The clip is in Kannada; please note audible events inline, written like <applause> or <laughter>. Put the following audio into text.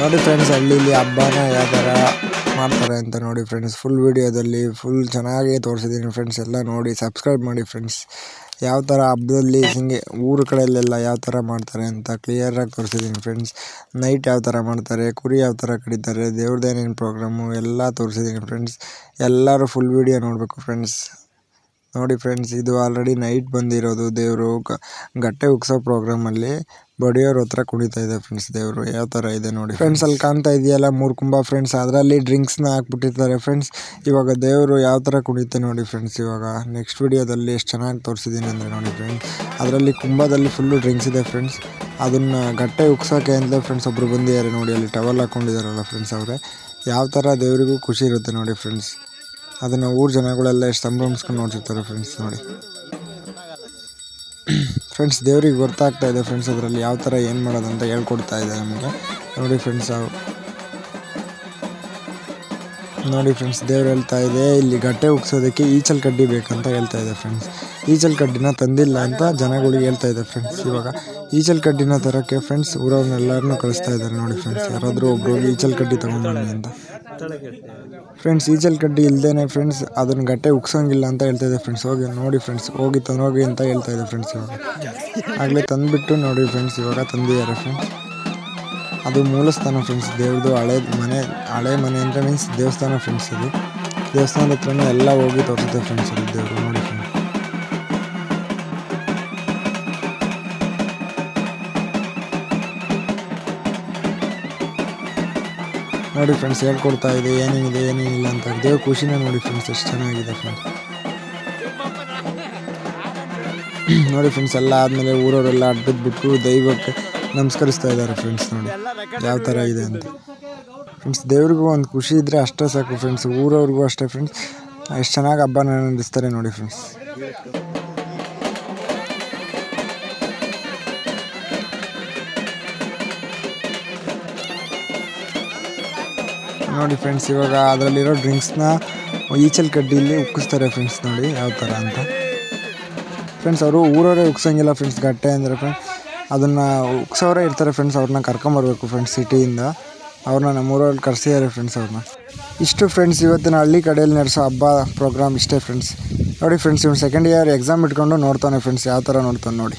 ನೋಡಿ ಫ್ರೆಂಡ್ಸ್ ಹಳ್ಳಿಲಿ ಹಬ್ಬನ ಯಾವ ಥರ ಮಾಡ್ತಾರೆ ಅಂತ ನೋಡಿ ಫ್ರೆಂಡ್ಸ್ ಫುಲ್ ವಿಡಿಯೋದಲ್ಲಿ ಫುಲ್ ಚೆನ್ನಾಗಿ ತೋರಿಸಿದ್ದೀನಿ ಫ್ರೆಂಡ್ಸ್ ಎಲ್ಲ ನೋಡಿ ಸಬ್ಸ್ಕ್ರೈಬ್ ಮಾಡಿ ಫ್ರೆಂಡ್ಸ್ ಯಾವ ಥರ ಹಬ್ಬದಲ್ಲಿ ಹಿಂಗೆ ಊರು ಕಡೆಯಲ್ಲೆಲ್ಲ ಯಾವ ಥರ ಮಾಡ್ತಾರೆ ಅಂತ ಕ್ಲಿಯರಾಗಿ ತೋರಿಸಿದ್ದೀನಿ ಫ್ರೆಂಡ್ಸ್ ನೈಟ್ ಯಾವ ಥರ ಮಾಡ್ತಾರೆ, ಕುರಿ ಯಾವ ಥರ ಕಡಿತಾರೆ, ದೇವ್ರದ್ದು ಪ್ರೋಗ್ರಾಮು ಎಲ್ಲ ತೋರಿಸಿದ್ದೀನಿ ಫ್ರೆಂಡ್ಸ್ ಎಲ್ಲರೂ ಫುಲ್ ವಿಡಿಯೋ ನೋಡಬೇಕು ಫ್ರೆಂಡ್ಸ್ ನೋಡಿ ಫ್ರೆಂಡ್ಸ್, ಇದು ಆಲ್ರೆಡಿ ನೈಟ್ ಬಂದಿರೋದು ದೇವರು. ಗಟ್ಟೆ ಉಗ್ಸೋ ಪ್ರೋಗ್ರಾಮಲ್ಲಿ ಬಡಿಯೋರ್ ಹತ್ರ ಕುಡಿತಾ ಇದೆ ಫ್ರೆಂಡ್ಸ್ ದೇವರು. ಯಾವ ತರ ಇದೆ ನೋಡಿ ಫ್ರೆಂಡ್ಸ್. ಅಲ್ಲಿ ಕಾಣ್ತಾ ಇದೆಯಲ್ಲ ಮೂರ್ ಕುಂಬ ಫ್ರೆಂಡ್ಸ್. ಅದರಲ್ಲಿ ಡ್ರಿಂಕ್ಸ್ನ ಹಾಕ್ಬಿಟ್ಟಿರ್ತಾರೆ ಫ್ರೆಂಡ್ಸ್. ಇವಾಗ ದೇವರು ಯಾವ ತರ ಕುಣಿತೆ ನೋಡಿ ಫ್ರೆಂಡ್ಸ್ ಇವಾಗ. ನೆಕ್ಸ್ಟ್ ವಿಡಿಯೋದಲ್ಲಿ ಎಷ್ಟು ಚೆನ್ನಾಗಿ ತೋರಿಸಿದೀನಿ ಅಂದ್ರೆ ನೋಡಿ ಫ್ರೆಂಡ್ಸ್. ಅದರಲ್ಲಿ ಕುಂಭದಲ್ಲಿ ಫುಲ್ಲು ಡ್ರಿಂಕ್ಸ್ ಇದೆ ಫ್ರೆಂಡ್ಸ್. ಅದನ್ನ ಗಟ್ಟೆ ಉಗ್ಸೋಕೆ ಅಂತ ಫ್ರೆಂಡ್ಸ್ ಒಬ್ರು ಬಂದಿದ್ದಾರೆ ನೋಡಿ. ಅಲ್ಲಿ ಟವಲ್ ಹಾಕೊಂಡಿದಾರಲ್ಲ ಫ್ರೆಂಡ್ಸ್ ಅವರೇ. ಯಾವ ತರ ದೇವರಿಗೂ ಖುಷಿ ಇರುತ್ತೆ ನೋಡಿ ಫ್ರೆಂಡ್ಸ್. ಅದನ್ನು ಊರ ಜನಗಳೆಲ್ಲ ಎಷ್ಟು ಸಂಭ್ರಮಿಸ್ಕೊಂಡು ನೋಡ್ತಿರ್ತಾರೆ ಫ್ರೆಂಡ್ಸ್ ನೋಡಿ. <clears throat> ಫ್ರೆಂಡ್ಸ್ ದೇವ್ರಿಗೆ ಗೊತ್ತಾಗ್ತಾ ಇದೆ ಫ್ರೆಂಡ್ಸ್ ಅದರಲ್ಲಿ ಯಾವ ಥರ ಏನು ಮಾಡೋದಂತ ಹೇಳ್ಕೊಡ್ತಾ ಇದೆ ನಮಗೆ. ನೋಡಿ ಫ್ರೆಂಡ್ಸ್ ನೋಡಿ ಫ್ರೆಂಡ್ಸ್ ದೇವ್ರು ಹೇಳ್ತಾ ಇದೆ, ಇಲ್ಲಿ ಗಟ್ಟೆ ಉಗ್ಸೋದಕ್ಕೆ ಈಚಲ್ ಕಡ್ಡಿ ಬೇಕಂತ ಹೇಳ್ತಾ ಇದೆ ಫ್ರೆಂಡ್ಸ್ ಈಚಲ್ ಕಡ್ಡಿನ ತಂದಿಲ್ಲ ಅಂತ ಜನಗಳಿಗೆ ಹೇಳ್ತಾ ಇದೆ ಫ್ರೆಂಡ್ಸ್ ಇವಾಗ ಈಚಲ್ ಕಡ್ಡಿನ ತರೋಕ್ಕೆ ಫ್ರೆಂಡ್ಸ್ ಊರವ್ರನ್ನೆಲ್ಲರನ್ನೂ ಕಳಿಸ್ತಾ ಇದ್ದಾರೆ ನೋಡಿ ಫ್ರೆಂಡ್ಸ್ ಯಾರಾದರೂ ಒಬ್ರು ಈಚಲ್ ಕಡ್ಡಿ ತೊಗೊಂಡ್ಬನ್ನಿ ಅಂತ. ಫ್ರೆಂಡ್ಸ್ ಈಚಲ್ ಕಡ್ಡಿ ಇಲ್ಲದೇ ಫ್ರೆಂಡ್ಸ್ ಅದನ್ನ ಗಟ್ಟೆ ಉಗ್ಸೋಂಗಿಲ್ಲ ಅಂತ ಹೇಳ್ತಾ ಇದೆ ಫ್ರೆಂಡ್ಸ್ ಹೋಗಿ ನೋಡಿ ಫ್ರೆಂಡ್ಸ್ ಹೋಗಿ ತಂದೋಗಿ ಅಂತ ಹೇಳ್ತಾ ಇದೆ ಫ್ರೆಂಡ್ಸ್ ಇವಾಗ. ಆಗಲೇ ತಂದುಬಿಟ್ಟು ನೋಡಿ ಫ್ರೆಂಡ್ಸ್ ಇವಾಗ ತಂದಿದ್ದಾರೆ ಫ್ರೆಂಡ್ಸ್ ಅದು ಮೂಲಸ್ಥಾನ ಫ್ರೆಂಡ್ಸ್ ದೇವ್ರದ್ದು ಹಳೆ ಮನೆ ಹಳೆ ಮನೆ ಅಂದರೆ ಮೀನ್ಸ್ ದೇವಸ್ಥಾನ ಫ್ರೆಂಡ್ಸ್ ಇದು. ದೇವಸ್ಥಾನದ ಹತ್ರನೂ ಎಲ್ಲ ಹೋಗಿ ತೋರಿಸುತ್ತೆ ಫ್ರೆಂಡ್ಸ್ ಇದು ದೇವರು ನೋಡಿ ಫ್ರೆಂಡ್ಸ್ ನೋಡಿ ಫ್ರೆಂಡ್ಸ್ ಹೇಳ್ಕೊಡ್ತಾ ಇದೆ, ಏನೇನಿದೆ, ಏನೇನಿಲ್ಲ ಅಂತ ದೇವ್ರ ಖುಷಿನೇ ನೋಡಿ ಫ್ರೆಂಡ್ಸ್ ಎಷ್ಟು ಚೆನ್ನಾಗಿದೆ ಫ್ರೆಂಡ್ಸ್ ನೋಡಿ ಫ್ರೆಂಡ್ಸ್ ಎಲ್ಲ ಆದಮೇಲೆ ಊರವರೆಲ್ಲ ಅಡ್ಡದ್ಬಿಟ್ಟು ದೈವಕ್ಕೆ ನಮಸ್ಕರಿಸ್ತಾ ಇದ್ದಾರೆ ಫ್ರೆಂಡ್ಸ್ ನೋಡಿ. ಯಾವ ಥರ ಇದೆ ಅಂತ. ಫ್ರೆಂಡ್ಸ್ ದೇವ್ರಿಗೂ ಒಂದು ಖುಷಿ ಇದ್ದರೆ ಅಷ್ಟೇ ಸಾಕು ಫ್ರೆಂಡ್ಸ್ ಊರವ್ರಿಗೂ ಅಷ್ಟೇ ಫ್ರೆಂಡ್ಸ್ ಎಷ್ಟು ಚೆನ್ನಾಗಿ ಹಬ್ಬನ ನಡೆಸ್ತಾರೆ ನೋಡಿ ಫ್ರೆಂಡ್ಸ್ ನೋಡಿ ಫ್ರೆಂಡ್ಸ್ ಇವಾಗ ಅದರಲ್ಲಿರೋ ಡ್ರಿಂಕ್ಸ್ನ ಈಚಲ್ ಕಡ್ಡಿಯಲ್ಲಿ ಉಕ್ಕಿಸ್ತಾರೆ ಫ್ರೆಂಡ್ಸ್ ನೋಡಿ, ಯಾವ ಥರ ಅಂತ. ಫ್ರೆಂಡ್ಸ್ ಅವರು ಊರವರೇ ಉಕ್ಸಂಗಿಲ್ಲ ಫ್ರೆಂಡ್ಸ್ ಗಟ್ಟೆ ಅಂದರೆ ಫ್ರೆಂಡ್ಸ್ ಅದನ್ನು ಉಕ್ಸೋರೇ ಇರ್ತಾರೆ ಫ್ರೆಂಡ್ಸ್ ಅವ್ರನ್ನ ಕರ್ಕೊಂಬರ್ಬೇಕು ಫ್ರೆಂಡ್ಸ್ ಸಿಟಿಯಿಂದ. ಅವ್ರನ್ನ ನಮ್ಮೂರಲ್ಲಿ ಕರೆಸಿದ್ದಾರೆ ಫ್ರೆಂಡ್ಸ್ ಅವ್ರನ್ನ. ಇಷ್ಟು ಫ್ರೆಂಡ್ಸ್ ಇವತ್ತಿನ ಹಳ್ಳಿ ಕಡೆಯಲ್ಲಿ ನಡೆಸೋ ಹಬ್ಬ ಪ್ರೋಗ್ರಾಮ್ ಇಷ್ಟೇ ಫ್ರೆಂಡ್ಸ್ ನೋಡಿ ಫ್ರೆಂಡ್ಸ್ ಇವ್ನು ಸೆಕೆಂಡ್ ಇಯರ್ ಎಕ್ಸಾಮ್ ಇಟ್ಕೊಂಡು ನೋಡ್ತಾನೆ ಫ್ರೆಂಡ್ಸ್ ಯಾವ ಥರ ನೋಡ್ತಾನೆ ನೋಡಿ.